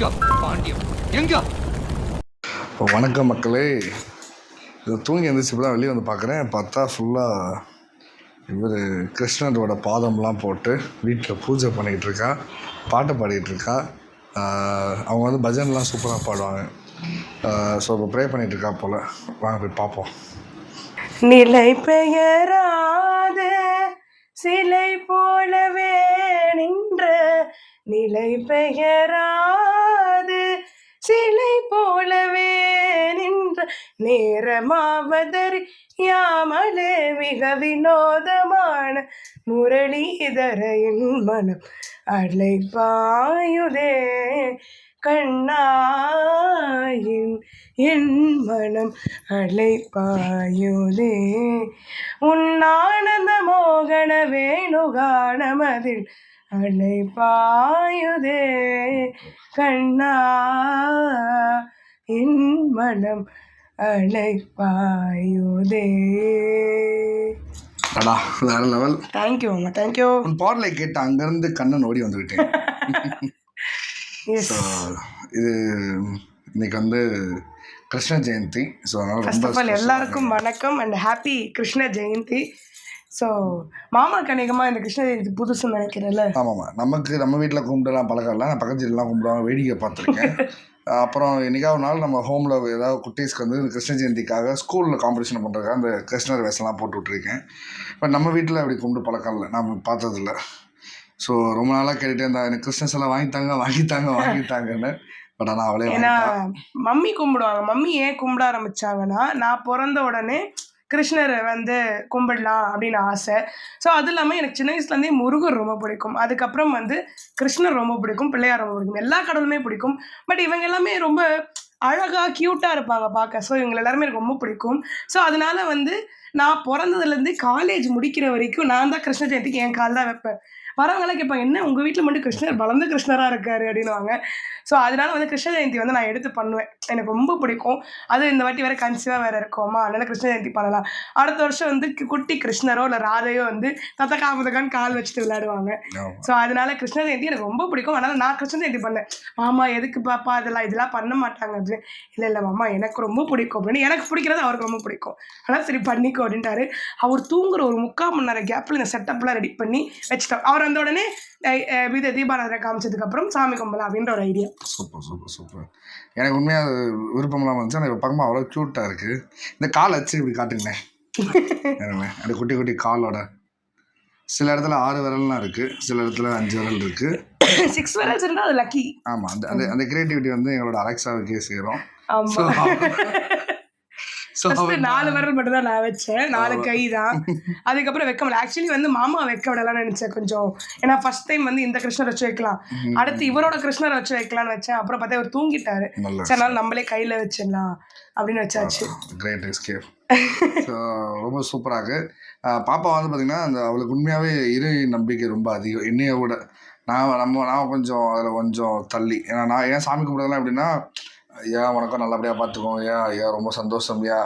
எங்க பாண்டியம் எங்க? வணக்கம் மக்களே. இது தூங்கி எழுந்திரிச்சு இப்போ தான் வெளியே வந்து பார்க்குறேன் பார்த்தா ஃபுல்லாக இவர் கிருஷ்ணரோட பாதம்லாம் போட்டு வீட்டில் பூஜை பண்ணிகிட்டு இருக்கா பாட்டு பாடிட்டு இருக்கா. அவங்க வந்து பஜன்லாம் சூப்பராக பாடுவாங்க. ஸோ இப்போ ப்ரே பண்ணிகிட்டு இருக்கா போல். வாங்க போய் பார்ப்போம். நிலை பெயராத சிலை போலவே நின்ற நிலை பெயராது நேரமாவதறி யாமலே மிக வினோதமான முரளிதரையின் மனம் அலைப்பாயுதே. கண்ணாயின் என் மனம் அலைப்பாயுதே. உன்னானந்த மோகன வேணுகானமதில் அலைப்பாயுதே. கண்ணா என் மனம் அலைப்பாயுதே அடா வேறு லெவல் தேங்க்யூ அம்மா. தேங்க்யூ உன் பாடலை கேட்டு அங்கேருந்து கண்ணன் ஓடி வந்துவிட்டேன் இது இன்னைக்கு வந்து கிருஷ்ண ஜெயந்தி. ஸோ அதனால் ஃபர்ஸ்ட் ரொம்ப ஆஃப் ஆல் எல்லாருக்கும் வணக்கம் and happy Krishna Jayanthi. So மாமாக்கு அநேகமாக இந்த கிருஷ்ண ஜெயந்தி புதுசுன்னு நினைக்கிறேன்ல. ஆமாம்மா. நமக்கு நம்ம வீட்டில் கும்பிட்டுலாம் பழக்கம் இல்லை நான் பக்கத்து வீட்டிலாம் கும்பிடுவாங்க வேடிக்கை பார்த்துருக்கேன். அப்புறம் என்னைக்காவது ஒரு நாள் நம்ம ஹோமில் ஏதாவது குட்டீஸ்க்கு வந்து கிருஷ்ண ஜெயந்திக்காக ஸ்கூலில் காம்படிஷன் பண்ணுறதுக்காக அந்த கிருஷ்ணர் வேஷம்லாம் போட்டு விட்ருக்கேன் பட் நம்ம வீட்டில் அப்படி கும்பிட்டு பழக்கம் இல்லை. நம்ம பார்த்ததில்ல. ஸோ ரொம்ப நாளாக கேட்டுகிட்டே இருந்தா எனக்கு கிறிஸ்டன்ஸ் எல்லாம் வாங்கித்தாங்க வாங்கித்தாங்க வாங்கித்தாங்கன்னு பட் ஆனால் அவளே ஏன்னா மம்மி கும்பிடுவாங்க. மம்மி ஏன் கும்பிட ஆரம்பிச்சாங்கன்னா நான் பிறந்த உடனே கிருஷ்ணரை வந்து கும்பிடலாம் அப்படின்னு ஆசை. ஸோ அது இல்லாமல் எனக்கு சின்ன வயசுலேருந்தே முருகர் ரொம்ப பிடிக்கும். அதுக்கப்புறம் வந்து கிருஷ்ணர் ரொம்ப பிடிக்கும் பிள்ளையார் ரொம்ப பிடிக்கும். எல்லா கடவுளுமே பிடிக்கும். பட் இவங்க எல்லாமே ரொம்ப அழகாக க்யூட்டாக இருப்பாங்க பார்க்க. ஸோ இவங்க எல்லாருமே எனக்கு ரொம்ப பிடிக்கும். ஸோ அதனால வந்து நான் பிறந்ததுலேருந்து காலேஜ் முடிக்கிற வரைக்கும் நான் தான் கிருஷ்ண ஜெயந்திக்கு என் கால் தான் வைப்பேன். வரவங்களாம் கேட்பாங்க என்ன உங்கள் வீட்டில் மட்டும் கிருஷ்ணர் வளர்ந்த கிருஷ்ணராக இருக்காரு அப்படின்னுவாங்க. ஸோ அதனால வந்து கிருஷ்ண ஜெயந்தி வந்து நான் எடுத்து பண்ணுவேன். எனக்கு ரொம்ப பிடிக்கும். அது இந்த வாட்டி வேறு கன்சீவாக வேறு இருக்கோமா அதனால கிருஷ்ண ஜெயந்தி பண்ணலாம். அடுத்த வருஷம் வந்து குட்டி கிருஷ்ணரோ இல்லை ராதையோ வந்து தத்த காமதகான்னு கால் வச்சுட்டு விளையாடுவாங்க. ஸோ அதனால கிருஷ்ண ஜெயந்தி எனக்கு ரொம்ப பிடிக்கும். அதனால நான் கிருஷ்ண ஜெயந்தி பண்ணேன். மாமா எதுக்கு பாப்பா? இதெல்லாம் இதெல்லாம் பண்ண மாட்டாங்க. அப்படின்னு. இல்லை இல்லை மாமா எனக்கு ரொம்ப பிடிக்கும். அப்படின்னு. எனக்கு பிடிக்கிறது அவருக்கு ரொம்ப பிடிக்கும். ஆனால் சரி பண்ணிக்கோ அப்படின்ட்டாரு. அவர் தூங்குற ஒரு முக்கால் மணி நேரம் கேப்பில் இந்த செட்டப்லாம் ரெடி பண்ணி வச்சுட்டோம். அவர் வந்த உடனே இது தீபாராதனை காமிச்சதுக்கப்புறம் சாமி கும்பலாம் அப்படின்ற ஒரு ஐடியா சூப்பர் சூப்பர் சூப்பர். எனக்கு உண்மையாக விருப்பம்லாம் வந்துச்சு இப்போ பக்கமாக அவ்வளோ க்யூட்டாக இருக்குது இந்த கால் வச்சு இப்படி காட்டுங்களேன். அந்த குட்டி குட்டி காலோட. சில இடத்துல ஆறு விரல்லாம் இருக்குது சில இடத்துல அஞ்சு விரல் இருக்குது சிக்ஸ் வரல்ஸ் இருந்தால் அது லக்கி ஆமாம் அந்த அந்த அந்த கிரியேட்டிவிட்டி வந்து எங்களோட அலெக்ஸாவுக்கே சேரும் ஸோ ஆமாம் ஸோ ஃபர்ஸ்ட் நாலு விரல் மட்டும் தான் நான் வச்சேன். நாலு கை தான் அதுக்கப்புறம் வைக்க முடியல ஆக்சுவலி வந்து மாமா வைக்க விடலாம்னு நினைச்சேன் கொஞ்சம். ஏன்னா ஃபர்ஸ்ட் டைம் வந்து இந்த கிருஷ்ணர் வச்சு வைக்கலாம். அடுத்து இவரோட கிருஷ்ணர் வச்சு வைக்கலாம்னு வச்சேன். அப்புறம் பார்த்தா இவர் தூங்கிட்டாரு. சரி நம்மளே கையில வச்சிடலாம் அப்படின்னு வச்சாச்சு. கிரேட் எஸ்கேப் ரொம்ப சூப்பராக பாப்பா வந்து பார்த்திங்கன்னா அந்த அவளுக்கு உண்மையாகவே இறை நம்பிக்கை ரொம்ப அதிகம். என்னைய விட. நான் நம்ம நான் கொஞ்சம் அதில் கொஞ்சம் தள்ளி. ஏன்னா நான் ஏன் சாமி கும்பிட்றதுலாம் எப்படின்னா ஐயா வணக்கம். நல்லபடியாக பார்த்துக்கோங்க ஐயா ஐயா ரொம்ப சந்தோஷம் ஐயா.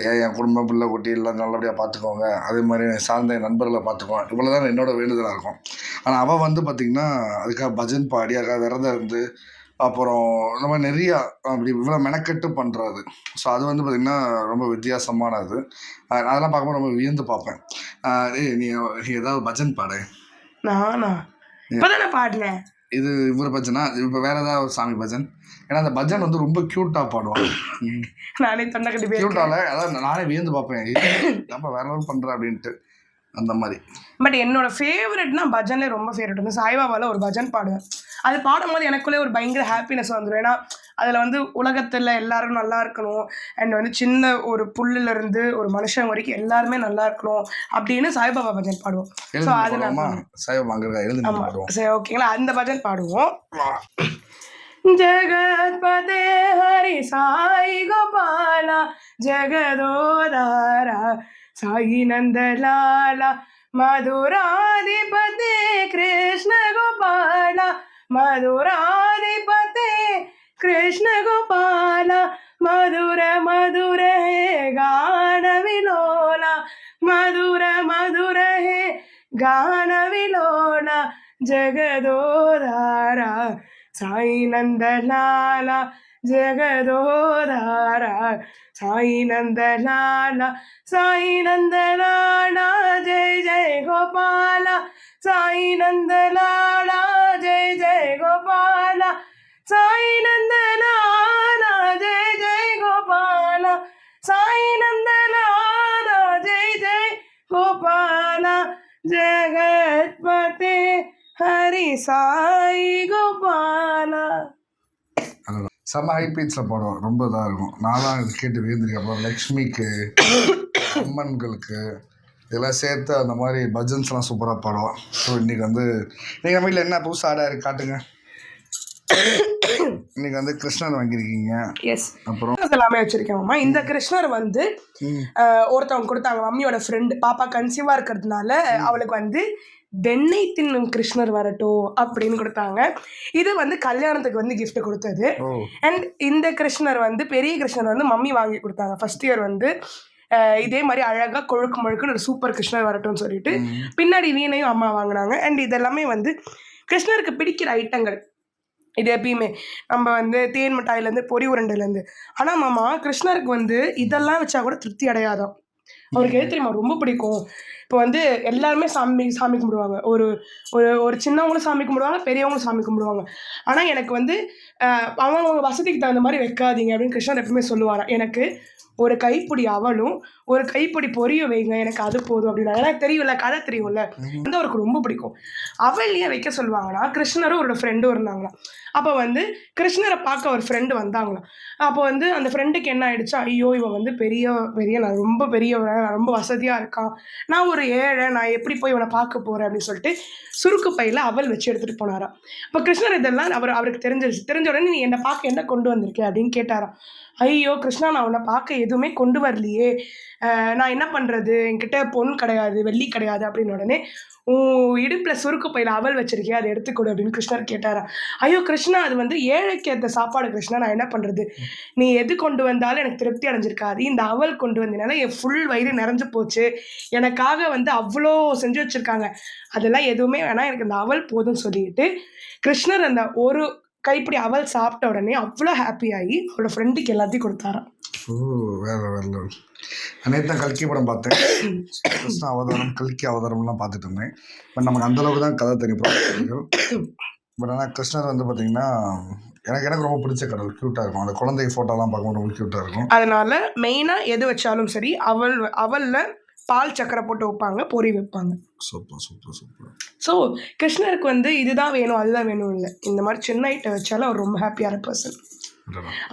ஐயா என் குடும்பம் பிள்ளை குட்டி எல்லாம் நல்லபடியாக பார்த்துக்கோங்க அதே மாதிரி என்னை சார்ந்த என் நண்பர்களை பார்த்துக்கோங்க இவ்வளோ தான் என்னோட வேண்டுதலாக இருக்கும். ஆனால் அவள் வந்து பார்த்திங்கன்னா அதுக்காக பஜன் பாடி அதுக்காக விரதம் இருந்து அப்புறம் இந்த மாதிரி நிறையா அப்படி இவ்வளோ மெனக்கெட்டு பண்ணுறது ஸோ அது வந்து பார்த்திங்கன்னா ரொம்ப வித்தியாசமானது. அதெல்லாம் பார்க்கும்போது ரொம்ப வியந்து பார்ப்பேன். ஏய் நீ ஏதாவது பஜன் பாடு. நானா? இப்பதானே பாடினேன் இது இவர் பஜனா இப்போ வேற ஏதாவது ஒரு சாமி பஜன் ஏன்னா அந்த பஜன் வந்து ரொம்ப க்யூட்டாக பாடுவான் நானே தொண்டை கட்டி க்யூட்டால அதான் நானே வியந்து பார்ப்பேன் நம்ம வேற லெவல் பண்ணுற அப்படின்ட்டு அந்த மாதிரி. பட் என்னோட ஃபேவரட்னா பஜன்ல ரொம்ப ஃபேவரட் வந்து சாய்பாபாவில் ஒரு பஜன் பாடுவேன். அது பாடும்போது எனக்குள்ளே ஒரு பயங்கர ஹாப்பினஸ் வந்துடும் ஏன்னா அதில் வந்து உலகத்தில் எல்லாரும் நல்லா இருக்கணும். அண்ட் வந்து சின்ன ஒரு புல்லுல இருந்து ஒரு மனுஷன் வரைக்கும் எல்லாருமே நல்லா இருக்கணும் அப்படின்னு சாய்பாபா பஜன் பாடுவோம். ஸோ அது பாடுவோம் சரி ஓகேங்களா அந்த பஜன் பாடுவோம். ஜெகத்பதே ஹரி சாய் கோபாலா ஜெகதோதாரா சாயி நந்தலாலா மதுராதிபதே கிருஷ்ண கோபாலா மதுராதிபதே கிருஷ்ண கோபால மதுர மதுர ஹே கான விலோலா மதுர மதுர ஹே கான விலோலா ஜெகதோதாரா சாய் நந்தலாலா ஜெகதோதாரா சாய் நந்தலாலா சாய் நந்தலாலா ஜெய் ஜெய் கோபாலா சாய் நந்தலாலா ஜெய் ஜெய் கோபாலா சாய் நந்தலாலா ஜெய் ஜெய் கோபாலா சாய் நந்தலாலா ஜெய் ஜெய் கோபாலா ஜெகத்பதே ஹரி சாய் கோ செம்ம ஹை பீச்சில் பாடுவோம் ரொம்ப இதாக இருக்கும். நான்லாம் இது கேட்டு வியந்திருக்கேன். அப்புறம் லக்ஷ்மிக்கு அம்மன்களுக்கு இதெல்லாம் சேர்த்து அந்த மாதிரி பஜன்ஸ்லாம் சூப்பராக பாடுவோம் ஸோ இன்றைக்கி வந்து நீங்கள் வீட்டில் என்ன புதுசாக ஆடாக இருக்கு காட்டுங்க. இன்னைக்கு வந்து கிருஷ்ணன் வாங்கியிருக்கீங்க. எஸ் அப்புறம்? எல்லாமே வச்சிருக்கேன் இந்த கிருஷ்ணர் வந்து ஒருத்தவங்க கொடுத்தாங்க. மம்மியோட ஃப்ரெண்டு பாப்பா கன்சீவா இருக்கிறதுனால அவளுக்கு வந்து வெண்ணெய் தின்னும் கிருஷ்ணர் வரட்டும் அப்படின்னு கொடுத்தாங்க. இது வந்து கல்யாணத்துக்கு வந்து gift கொடுத்தது. அண்ட் இந்த கிருஷ்ணர் வந்து பெரிய கிருஷ்ணர் வந்து மம்மி வாங்கி கொடுத்தாங்க. ஃபர்ஸ்ட் இயர் வந்து இதே மாதிரி அழகா கொழுக்கு முழுக்குன்னு ஒரு சூப்பர் கிருஷ்ணர் வரட்டும்னு சொல்லிட்டு. பின்னாடி வீணையும் அம்மா வாங்கினாங்க. அண்ட் இதெல்லாமே வந்து கிருஷ்ணருக்கு பிடிக்கிற ஐட்டங்கள். இது எப்பயுமே நம்ம வந்து தேன் மிட்டாயிலேருந்து பொரி உருண்டையிலேருந்து. ஆனால் மாமா கிருஷ்ணருக்கு வந்து இதெல்லாம் வச்சா கூட திருப்தி அடையாதான் அவருக்கு எது தெரியுமா? ரொம்ப பிடிக்கும். இப்போ வந்து எல்லாருமே சாமி சாமி கும்பிடுவாங்க. ஒரு ஒரு ஒரு சின்னவங்களும் சாமி கும்பிடுவாங்க பெரியவங்களும் சாமி கும்பிடுவாங்க. ஆனால் எனக்கு வந்து அவங்கவங்க வசதிக்கு தகுந்த மாதிரி வைக்காதீங்க அப்படின்னு கிருஷ்ணர் எப்பவுமே சொல்லுவாராம். எனக்கு ஒரு கைப்பிடி அவளும் ஒரு கைப்பிடி பொரியும் வைங்க எனக்கு அது போதும் அப்படின்னா எனக்கு தெரியும்ல கதை தெரியும்ல. வந்து அவருக்கு ரொம்ப பிடிக்கும். அவள் ஏன் வைக்க சொல்லுவாங்கன்னா கிருஷ்ணரும் ஒரு ஃப்ரெண்டும் இருந்தாங்களாம். அப்போ வந்து கிருஷ்ணரை பார்க்க ஒரு ஃப்ரெண்டு வந்தாங்களாம். அப்போ வந்து அந்த ஃப்ரெண்டுக்கு என்ன ஆயிடுச்சு? ஐயோ இவன் வந்து பெரிய பெரிய நான் ரொம்ப பெரியவன் ரொம்ப வசதியாக இருக்கான். நான் ஒரு ஏழை நான் எப்படி போய் இவனை பார்க்க போகிறேன் அப்படின்னு சொல்லிட்டு சுருக்கு பையில் அவள் வச்சு எடுத்துகிட்டு போனாராம். அப்போ கிருஷ்ணர் இதெல்லாம் அவர் அவருக்கு தெரிஞ்சிருச்சு. தெரிஞ்ச உடனே நீ என்னை பார்க்க என்ன கொண்டு வந்திருக்க? அப்படின்னு கேட்டாராம். ஐயோ கிருஷ்ணா நான் உன்னை பார்க்க எதுவுமே கொண்டு வரலையே. நான் என்ன பண்ணுறது என்கிட்ட பொன் கிடையாது வெள்ளி கிடையாது அப்படின்னு உடனே உன் இடுப்பில் சுருக்கு பையில் அவல் வச்சிருக்கியா? அதை எடுத்துக்கொடு அப்படின்னு கிருஷ்ணர் கேட்டாராம். ஐயோ கிருஷ்ணா அது வந்து ஏழைக்கேற்ற சாப்பாடு கிருஷ்ணா நான் என்ன பண்ணுறது நீ எது கொண்டு வந்தாலும் எனக்கு திருப்தி அடைஞ்சிருக்காது. இந்த அவல் கொண்டு வந்தனால என் ஃபுல் வயிறு நிறைஞ்சு போச்சு. எனக்காக வந்து அவ்வளோ செஞ்சு வச்சுருக்காங்க. அதெல்லாம் எதுவுமே வேணாம். எனக்கு இந்த அவல் போதும்னு சொல்லிட்டு கிருஷ்ணர் அந்த ஒரு கைப்பிடி அவல் சாப்பிட்ட உடனே அவ்வளோ ஹாப்பி ஆகி அவரோட ஃப்ரெண்டுக்கு எல்லாத்தையும் கொடுத்தாராம். ஓ வேற வேற நேற்று தான் கல்கி படம் பார்த்தேன். கிருஷ்ண அவதாரம் கல்கி அவதாரம்லாம் பார்த்துட்டு இருந்தேன். பட் நமக்கு அந்த அளவுக்கு தான் கதை தெரியும் பட் ஆனால் கிருஷ்ணர் வந்து பார்த்தீங்கன்னா எனக்கு எனக்கு ரொம்ப பிடிச்ச கடவுள். க்யூட்டாக இருக்கும். அந்த குழந்தை ஃபோட்டோலாம் பார்க்கும்போது ரொம்ப க்யூட்டாக இருக்கும். அதனால மெயினாக எது வச்சாலும் சரி அவல் அவலில் பால் சக்கரை போட்டு வைப்பாங்க பொரி வைப்பாங்க. Super super super. ஸோ கிருஷ்ணருக்கு வந்து இதுதான் வேணும் அதுதான் வேணும் இல்லை. இந்த மாதிரி சின்ன ஐட்டம் வச்சாலும் அவர் ரொம்ப ஹாப்பியான பர்சன்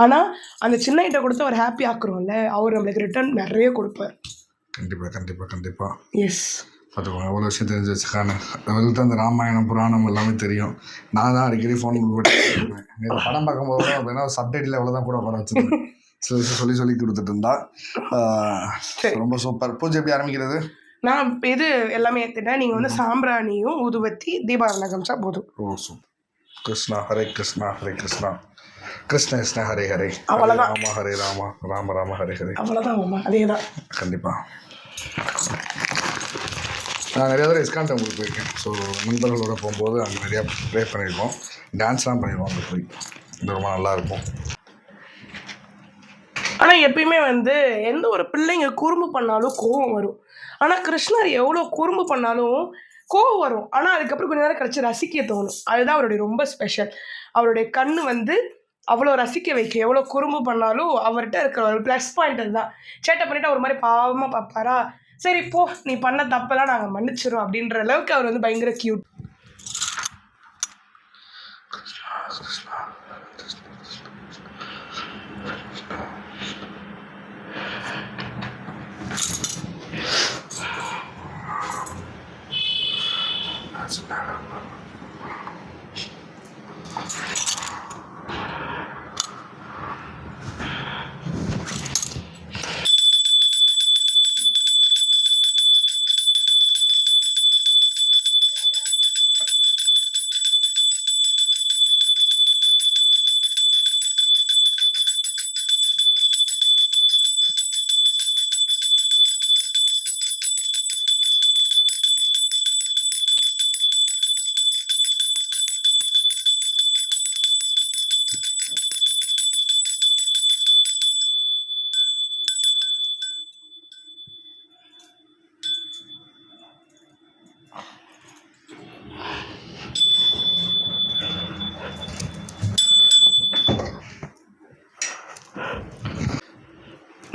ஆனால் அந்த சின்ன ஐட்டம் கொடுத்து அவர் ஹாப்பி ஆக்குறோம்ல அவர் நம்மளுக்கு ரிட்டர்ன் நிறைய கொடுப்பார். கண்டிப்பாக கண்டிப்பாக கண்டிப்பாக எஸ் பார்த்துக்கோங்க எவ்வளோ விஷயம் தெரிஞ்சு வச்சுக்கானு. அவருக்கு அந்த ராமாயணம் புராணம் எல்லாமே தெரியும். நான் தான் அடிக்கடி ஃபோன் நேற்று படம் பார்க்கும்போது அப்படின்னா சப்டைட்டில் எவ்வளோ தான் கூட வர சில விஷயம் சொல்லி சொல்லி கொடுத்துட்டு இருந்தா. ரொம்ப சூப்பர். பூஜை எப்படி ஆரம்பிக்கிறது? நான் இது எல்லாமே ஏற்றுட்டேன் நீங்கள் வந்து சாம்பிராணியும் ஊதுவத்தி தீபாவளி காமிச்சா போதும். Oh super Krishna Hare Krishna Hare Krishna. கிருஷ்ண கிருஷ்ண ஹரே ஹரே. அவ்வளவுதான். ராம ஹரே ராம ராம ராம ஹரே ஹரே. அவ்வளோதான் மாமா அதே தான் கண்டிப்பாக நான் நிறையா தடவை இஸ்கான் டெம்பிள் போயிருக்கேன். ஸோ நண்பர்களோட போகும்போது அங்கே நிறையா ப்ரே பண்ணியிருக்கோம். டான்ஸ்லாம் பண்ணிடுவோம் அங்கே போய். இது ரொம்ப நல்லாயிருக்கும் ஆனால் எப்பயுமே வந்து எந்த ஒரு பிள்ளைங்க குறும்பு பண்ணாலும் கோவம் வரும். ஆனால் கிருஷ்ணர் எவ்வளோ குறும்பு பண்ணாலும் கோவம் வரும். ஆனால் அதுக்கப்புறம் கொஞ்ச நேரம் கழிச்சு ரசிக்க தோணும். அதுதான் அவருடைய ரொம்ப ஸ்பெஷல் அவருடைய கண் வந்து அவ்வளோ ரசிக்க வைக்க எவ்வளோ குறும்பு பண்ணாலும் அவர்கிட்ட இருக்கிற ஒரு ப்ளஸ் பாயிண்ட் அதுதான். சேட்டை பண்ணிவிட்டு ஒரு மாதிரி பாவமாக பார்ப்பாரா? சரி போ. நீ பண்ண தப்பெல்லாம் நாங்கள் மன்னிச்சிடும் அப்படின்ற அளவுக்கு அவர் வந்து பயங்கர கியூட்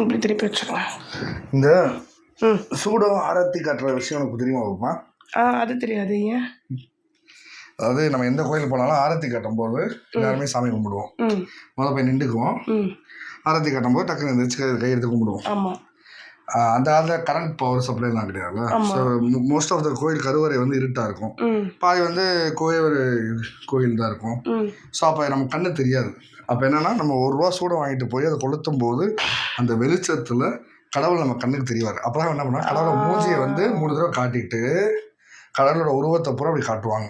இப்படி திருப்பி வச்சுருங்க இந்த சூடம் ஆரத்தி காட்டுற விஷயம் எனக்கு தெரியுமா பாப்பா? ஆ அது தெரியாது ஏன்? அதாவது நம்ம எந்த கோயிலுக்கு போனாலும் ஆரத்தி காட்டும் போது எல்லாருமே சாமி கும்பிடுவோம். முதல்ல போய் நின்றுக்குவோம். ஆரத்தி காட்டும் போது டக்குன்னு எந்திரிச்சு கை கை எடுத்து கும்பிடுவோம். ஆமாம் அந்த காலத்தில் கரண்ட் பவர் சப்ளைலாம் கிடையாதுல்ல. ஸோ மோஸ்ட் ஆஃப் த கோயில் கருவறை வந்து இருட்டாக இருக்கும். பாதி வந்து கோயில் கோயில் தான் இருக்கும். ஸோ அப்போ நம்ம கண்ணு தெரியாது. அப்போ என்னன்னா நம்ம ஒரு ரூபா சூடம் வாங்கிட்டு போய் அதை கொளுத்தும் போது அந்த வெளிச்சத்தில் கடவுள் நம்ம கண்ணுக்கு தெரிவார். அப்புறம் என்ன பண்ணுவாங்க கடவுளோட மூஞ்சியை வந்து மூணு தடவை காட்டிட்டு கடவுளோட உருவத்தை பூரா அப்படி காட்டுவாங்க.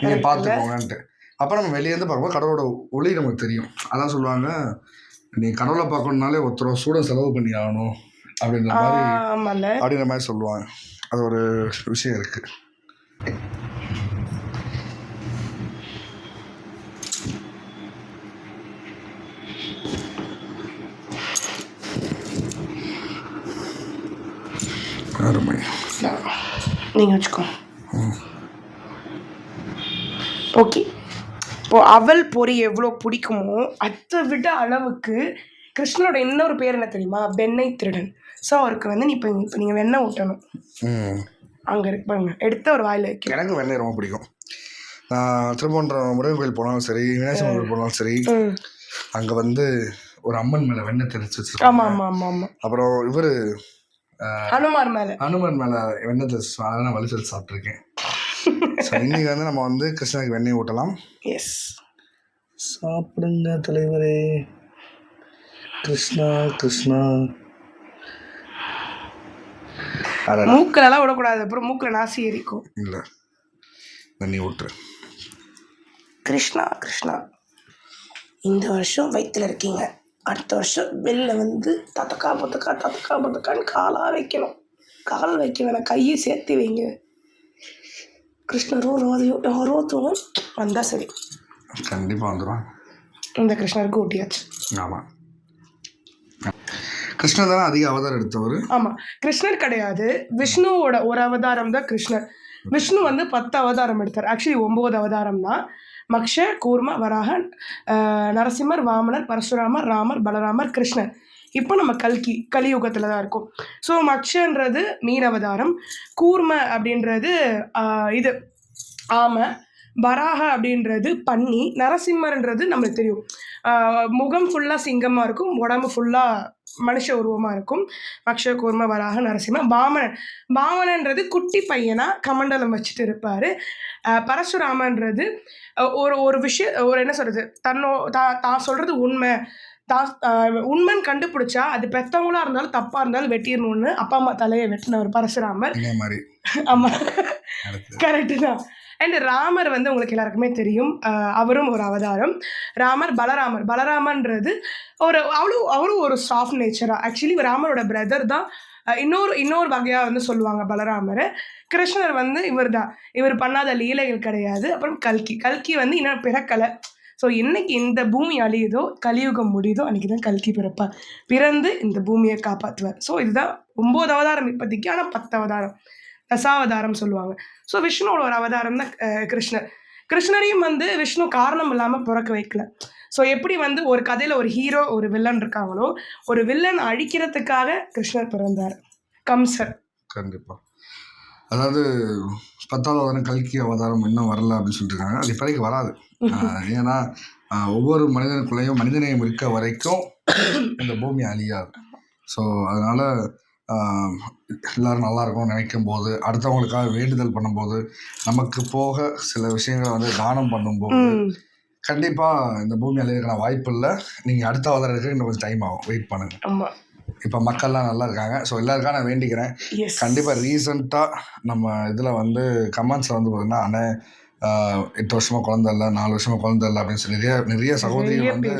நீங்கள். பார்த்துக்கோங்கன்ட்டு அப்போ நம்ம வெளியேருந்து பார்க்கும்போது கடவுளோட ஒளி நமக்கு தெரியும். அதான் சொல்லுவாங்க நீ கடவுளை பார்க்கணுன்னாலே ஒருத்தர் சூடம் செலவு பண்ணி ஆகணும். அப்படின்ற மாதிரி அப்படின்ற மாதிரி சொல்லுவாங்க. அது ஒரு விஷயம் இருக்கு. நீங்கள் வச்சுக்கோ. ஓகே. இப்போ அவல் பொரி எவ்வளோ பிடிக்குமோ அதை விட அளவுக்கு கிருஷ்ணனோட இன்னொரு பேர் என்ன தெரியுமா? வெண்ணெய் திருடன். ஸோ அவருக்கு வந்து நீ இப்போ இப்போ நீங்கள் வெண்ணெய் ஊட்டணும். அங்கே இருக்கு பாருங்க. எடுத்து ஒரு வாயில் வைக்க எனக்கு வெண்ணெய் ரொம்ப பிடிக்கும். நான் திருப்பூன்ற முருகன் கோயில் போனாலும் சரி விநாயகர் கோயில் போனாலும் சரி அங்கே வந்து ஒரு அம்மன் மேலே வெண்ணெய் தெரிச்சு ஆமாம் வச்சிருக்காங்க ஆமாம் ஆமாம் ஆமாம் அப்புறம் இவர் ஹனுமார் மேலே. அனுமன் மேலே வெண்ணெய் அதெல்லாம் நான் வலிச்சல் சாப்பிட்ருக்கேன் ஸோ இன்னைக்கு வந்து நம்ம வந்து கிருஷ்ணனுக்கு வெண்ணெய் ஊட்டலாம். எஸ் சாப்பிடுங்க தலைவரே. கிருஷ்ணா கிருஷ்ணா. மூக்கிலலாம் விடக்கூடாது. அப்புறம் மூக்கில் நாசி எரிக்கும். இல்லை. வெண்ணெய் ஊட்டுரு கிருஷ்ணா கிருஷ்ணா. இந்த வருஷம் வயிற்றுல இருக்கீங்க. அடுத்த வருஷம் வெளில வந்து தத்தக்கா பத்தக்கா தத்தக்கா பத்தக்கான்னு காலாக வைக்கணும். கால் வைக்க வேணாம் கையை சேர்த்து வைங்க. கிருஷ்ணரோ ராதையோ யாரோ வந்தால் சரி. கண்டிப்பாக வந்துடும் இந்த கிருஷ்ணருக்கு ஊட்டியாச்சு ஆமாம் கிருஷ்ணன் தானே அதிக அவதாரம் எடுத்தவர்? ஆமாம் கிருஷ்ணர் கிடையாது. விஷ்ணுவோட ஒரு அவதாரம் தான் கிருஷ்ணர். விஷ்ணு வந்து பத்து அவதாரம் எடுத்தார். ஆக்சுவலி ஒம்பது அவதாரம் தான். மக்ஷ கூர்ம வராகன் ஆஹ், நரசிம்மர் வாமனர் பரசுராமர் ராமர் பலராமர் கிருஷ்ணர். இப்போ நம்ம கல்கி கலியுகத்தில் தான் இருக்கோம். ஸோ மக்ஷன்றது மீன் அவதாரம். கூர்ம அப்படின்றது ஆஹ், இது ஆமை. வராக அப்படின்றது பன்னி. நரசிம்மர்ன்றது நம்மளுக்கு தெரியும். முகம் ஃபுல்லாக சிங்கமாக இருக்கும் உடம்பு ஃபுல்லாக மனுஷ உருவமாக இருக்கும். அக்ஷய கூர்ம வராக நரசிம்ம. பாமனன் பாமனன்றது குட்டி பையனா கமண்டலம் வச்சுட்டு இருப்பார். பரசுராமன்றது ஒரு ஒரு விஷயம் ஒரு என்ன சொல்கிறது தன்னோ தா தான் சொல்கிறது உண்மை. தான் உண்மைன்னு கண்டுபிடிச்சா அது பெத்தவங்களா இருந்தாலும் தப்பாக இருந்தாலும் வெட்டிடணும்னு அப்பா அம்மா தலையை வெட்டினவர் பரசுராமர். ஆமாம் கரெக்டு தான். அண்ட் ராமர் வந்து உங்களுக்கு எல்லாருக்குமே தெரியும். அவரும் ஒரு அவதாரம். ராமர் பலராமர். பலராமன்றது ஒரு அவ்வளோ அவரும் ஒரு சாஃப்ட் நேச்சராக ஆக்சுவலி ராமரோட பிரதர் தான் இன்னொரு இன்னொரு வகையாக வந்து சொல்லுவாங்க பலராமரை. கிருஷ்ணர் வந்து இவர் தான். இவர் பண்ணாத லீலைகள் கிடையாது. அப்புறம் கல்கி. கல்கி வந்து இன்னும் பிறக்கலை. ஸோ என்னைக்கு இந்த பூமி அழியுதோ கலியுகம் முடியுதோ அன்றைக்கி தான் கல்கி பிறப்பார் பிறந்து இந்த பூமியை காப்பாற்றுவார். ஸோ இதுதான் ஒம்பது அவதாரம் இப்போதைக்கு. ஆனால் பத்து அவதாரம். தசாவதாரம் சொல்லுவாங்க. ஸோ விஷ்ணுவோட ஒரு அவதாரம் தான் கிருஷ்ணர். கிருஷ்ணரையும் வந்து விஷ்ணு காரணம் இல்லாமல் பிறக்க வைக்கல. ஸோ எப்படி வந்து ஒரு கதையில் ஒரு ஹீரோ ஒரு வில்லன் இருக்காங்களோ ஒரு வில்லன் அழிக்கிறதுக்காக கிருஷ்ணர் பிறந்தார். கம்சர். கண்டிப்பாக அதாவது பத்தாவது அவதாரம் கல்கி அவதாரம் இன்னும் வரல அப்படின்னு சொல்லிட்டு இருக்காங்க. அது இப்போதைக்கு வராது. ஏன்னா ஒவ்வொரு மனிதனுக்குள்ளேயும் மனிதநேயம் இருக்க வரைக்கும் இந்த பூமி அழியாது. ஸோ அதனால் எல்லாரும் நல்லா இருக்கணும்னு நினைக்கும் போது அடுத்தவங்களுக்காக வேண்டுதல் பண்ணும்போது நமக்கு போக சில விஷயங்களை வந்து தானம் பண்ணும்போது கண்டிப்பாக இந்த பூமி அழியறதுக்கான வாய்ப்பு இல்லை. நீங்கள் அடுத்த இருக்க இன்னும் கொஞ்சம் டைம் ஆகும். வெயிட் பண்ணுங்கள் ஆமாம் இப்போ மக்கள்லாம் நல்லா இருக்காங்க ஸோ எல்லாருக்காக நான் வேண்டிக்கிறேன். கண்டிப்பாக ரீசெண்டாக நம்ம இதில் வந்து கமெண்ட்ஸில் வந்து பார்த்தீங்கன்னா அண்ணே எட்டு வருஷமாக குழந்தை இல்லை நாலு வருஷமாக குழந்தை இல்லை அப்படின்னு சொல்லி நிறைய நிறைய சகோதரிகள் வந்து.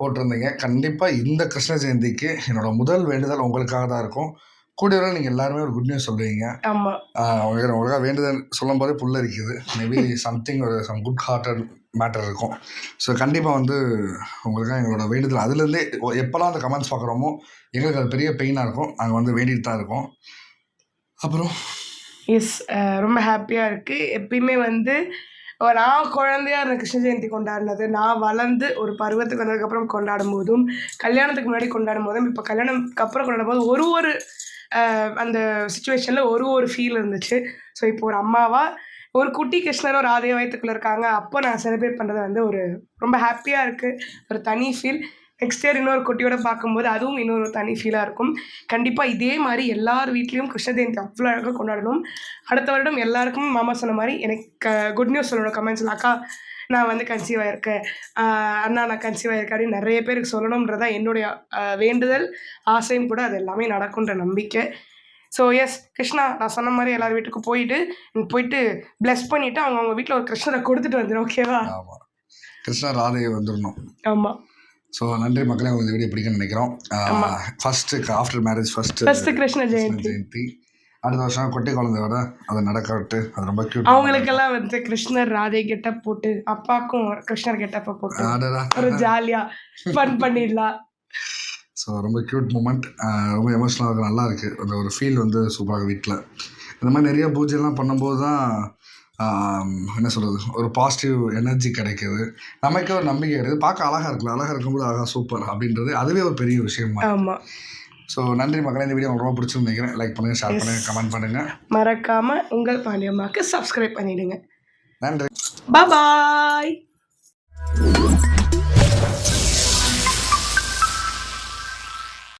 போட்டிருந்தீங்க. கண்டிப்பாக இந்த கிருஷ்ண ஜெயந்திக்கு என்னோட முதல் வேண்டுதல் உங்களுக்காக தான் இருக்கும். கூடிய நீங்கள் எல்லாருமே ஒரு குட் நியூஸ் சொல்லுவீங்க. உங்களுக்காக வேண்டுதல் சொல்லும் போதே புல்ல இருக்குது மேபி சம்திங் ஒரு சம் குட் ஹார்ட்டட் மேட்டர் இருக்கும். ஸோ கண்டிப்பாக வந்து உங்களுக்காக எங்களோட வேண்டுதல். அதுலேருந்தே எப்போல்லாம் அந்த கமெண்ட்ஸ் பார்க்குறோமோ எங்களுக்கு அது பெரிய பெயினாக இருக்கும். நாங்கள் வந்து வேண்டிட்டு தான் இருக்கோம். அப்புறம்? எஸ் ரொம்ப ஹாப்பியாக இருக்குது எப்பயுமே வந்து நான் குழந்தையா இருந்த கிருஷ்ண ஜெயந்தி கொண்டாடினது. நான் வளர்ந்து ஒரு பருவத்துக்கு வந்ததுக்கப்புறம் கொண்டாடும் போதும் கல்யாணத்துக்கு முன்னாடி கொண்டாடும் போதும் இப்போ கல்யாணத்துக்கு அப்புறம் கொண்டாடும் போது ஒரு ஒரு அந்த சுச்சுவேஷனில் ஒரு ஒரு ஃபீல் இருந்துச்சு. ஸோ இப்போ ஒரு அம்மாவா ஒரு குட்டி கிருஷ்ணர் ஒரு ஆதய வயத்துக்குள்ளே இருக்காங்க. அப்போ நான் செலிப்ரேட் பண்ணுறது வந்து ஒரு ரொம்ப ஹாப்பியாக இருக்குது ஒரு தனி ஃபீல் நெக்ஸ்ட் இயர் இன்னொரு குட்டியோட பார்க்கும்போது அதுவும் இன்னொரு தனி ஃபீலாக இருக்கும். கண்டிப்பாக இதே மாதிரி எல்லார் வீட்லேயும் கிருஷ்ண ஜெயந்தி அவ்வளோ அழகாக கொண்டாடணும். அடுத்த வருடம் எல்லாருக்கும் மாமா சொன்ன மாதிரி எனக்கு குட் நியூஸ் சொல்லணும். கமெண்ட்ஸில் அக்கா நான் வந்து கன்சீவ் ஆயிருக்கேன். ஆஹ் அண்ணா நான் கன்சீவ் ஆயிருக்கேன். அப்படின்னு நிறைய பேருக்கு சொல்லணுன்றதான் என்னுடைய ஆஹ் வேண்டுதல் ஆசையும் கூட அது எல்லாமே நடக்குன்ற நம்பிக்கை. ஸோ எஸ் கிருஷ்ணா நான் சொன்ன மாதிரி எல்லார் வீட்டுக்கும் போயிட்டு போயிட்டு ப்ளஸ் பண்ணிவிட்டு அவங்க அவங்க வீட்டில் ஒரு கிருஷ்ணரை கொடுத்துட்டு வந்துடும் ஓகேவா கிருஷ்ணா ராதையை வந்துடணும் ஆமாம் ஸோ நன்றி மக்களே உங்களுக்கு வீடியோ பிடிக்கும்னு நினைக்கிறோம். First after marriage first first Krishna Jayanthi அடுத்த வருஷம் குட்டி குழந்தை வர அது நடக்கட்டு அது ரொம்ப கியூட் அவங்களுக்கெல்லாம் வந்து கிருஷ்ணர் ராதை கெட்டப் போட்டு அப்பாக்கும் கிருஷ்ணர் கெட்டப்ப போட்டு ஒரு ஜாலியா ஃபன் பண்ணிடலாம். ஸோ ரொம்ப க்யூட் மூமெண்ட் ரொம்ப எமோஷ்னலாக நல்லா இருக்குது அந்த ஒரு ஃபீல் வந்து சூப்பராக வீட்டில் இந்த மாதிரி நிறைய பூஜைலாம் பண்ணும்போது தான் என்ன சொல்கிறது ஒரு பாசிட்டிவ் எனர்ஜி கிடைக்குது. நமக்கே ஒரு நம்பிக்கை கிடைக்குது. பார்க்க அழகாக இருக்குல்ல? அழகாக இருக்கும்போது அழகாக சூப்பர் அப்படின்றது அதுவே ஒரு பெரிய விஷயமா ஆமா. ஸோ நன்றி மக்களே. இந்த வீடியோ உங்களுக்கு ரொம்ப பிடிச்சிருந்து நினைக்கிறேன். லைக் பண்ணுங்கள் ஷேர் பண்ணுங்கள் கமெண்ட் பண்ணுங்கள் மறக்காம உங்கள் பாண்டியம்மாக்கு சப்ஸ்கிரைப் பண்ணிடுங்க. நன்றி. பாய்